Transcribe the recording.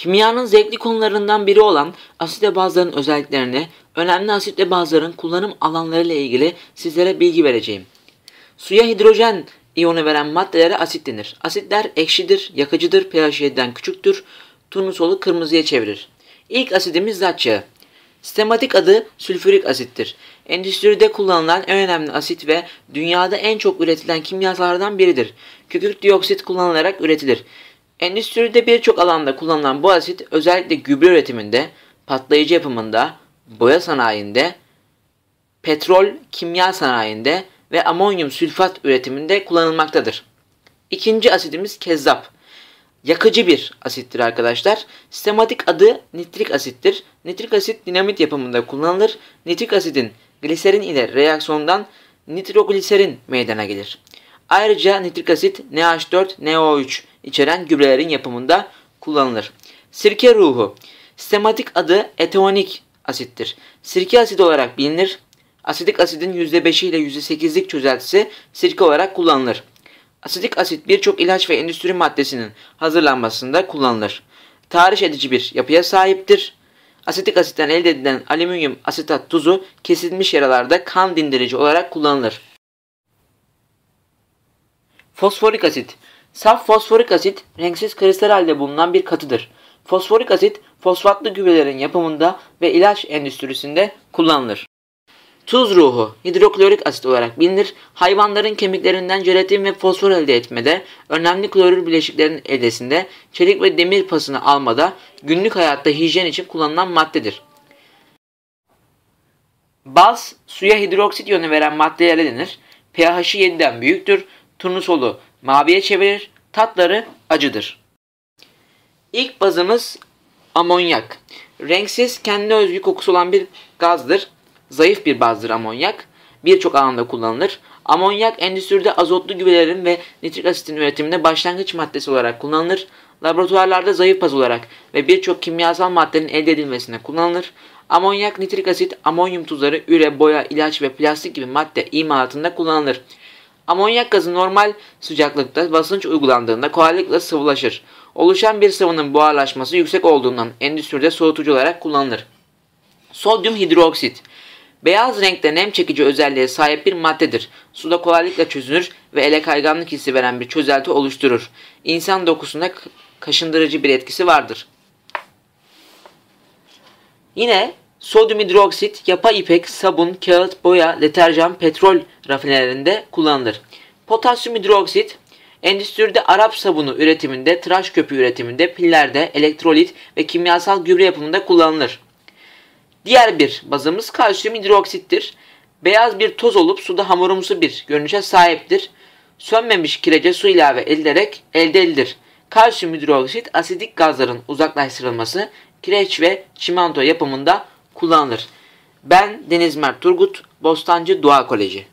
Kimyanın zevkli konularından biri olan asit ve bazların özelliklerini, önemli asit ve bazların kullanım alanları ile ilgili sizlere bilgi vereceğim. Suya hidrojen iyonu veren maddelere asit denir. Asitler ekşidir, yakıcıdır, pH 7'den küçüktür, turnusolu kırmızıya çevirir. İlk asidimiz zat. Sistematik adı sülfürik asittir. Endüstride kullanılan en önemli asit ve dünyada en çok üretilen kimyasallardan biridir. Kükürt dioksit kullanılarak üretilir. Endüstride birçok alanda kullanılan bu asit özellikle gübre üretiminde, patlayıcı yapımında, boya sanayinde, petrol, kimya sanayinde ve amonyum sülfat üretiminde kullanılmaktadır. İkinci asidimiz kezzap. Yakıcı bir asittir arkadaşlar. Sistematik adı nitrik asittir. Nitrik asit dinamit yapımında kullanılır. Nitrik asidin gliserin ile reaksiyondan nitrogliserin meydana gelir. Ayrıca nitrik asit NH4, NO3 içeren gübrelerin yapımında kullanılır. Sirke ruhu. Sistematik adı etonik asittir. Sirke asidi olarak bilinir. Asidik asidin %5'i ile %8'lik çözeltisi sirke olarak kullanılır. Asidik asit birçok ilaç ve endüstri maddesinin hazırlanmasında kullanılır. Tahriş edici bir yapıya sahiptir. Asitik asitten elde edilen alüminyum asetat tuzu kesilmiş yaralarda kan dindirici olarak kullanılır. Fosforik asit Saf fosforik asit renksiz kristal halde bulunan bir katıdır. Fosforik asit fosfatlı gübrelerin yapımında ve ilaç endüstrisinde kullanılır. Tuz ruhu hidroklorik asit olarak bilinir. Hayvanların kemiklerinden jelatin ve fosfor elde etmede, önemli klorür bileşiklerin eldesinde, çelik ve demir pasını almada, günlük hayatta hijyen için kullanılan maddedir. Baz, suya hidroksit yönü veren maddelere denir. pH'i 7'den büyüktür. Turnusolu maviye çevirir. Tatları acıdır. İlk bazımız amonyak. Renksiz, kendine özgü kokusu olan bir gazdır. Zayıf bir bazdır amonyak. Birçok alanda kullanılır. Amonyak endüstride azotlu gübrelerin ve nitrik asitin üretiminde başlangıç maddesi olarak kullanılır. Laboratuvarlarda zayıf baz olarak ve birçok kimyasal maddenin elde edilmesine kullanılır. Amonyak, nitrik asit, amonyum tuzları, üre, boya, ilaç ve plastik gibi madde imalatında kullanılır. Amonyak gazı normal sıcaklıkta basınç uygulandığında kolaylıkla sıvılaşır. Oluşan bir sıvının buharlaşması yüksek olduğundan endüstride soğutucu olarak kullanılır. Sodyum hidroksit Beyaz renkte nem çekici özelliğe sahip bir maddedir. Suda kolaylıkla çözünür ve ele kayganlık hissi veren bir çözelti oluşturur. İnsan dokusunda kaşındırıcı bir etkisi vardır. Yine Sodyum hidroksit yapay ipek, sabun, kağıt, boya, deterjan, petrol rafinelerinde kullanılır. Potasyum hidroksit endüstride Arap sabunu üretiminde, tıraş köpüğü üretiminde, pillerde, elektrolit ve kimyasal gübre yapımında kullanılır. Diğer bir bazımız kalsiyum hidroksittir. Beyaz bir toz olup suda hamurumsu bir görünüşe sahiptir. Sönmemiş kirece su ilave edilerek elde edilir. Kalsiyum hidroksit asidik gazların uzaklaştırılması, kireç ve çimento yapımında kullanılır. Ben Deniz Mert Turgut, Bostancı Doğa Koleji.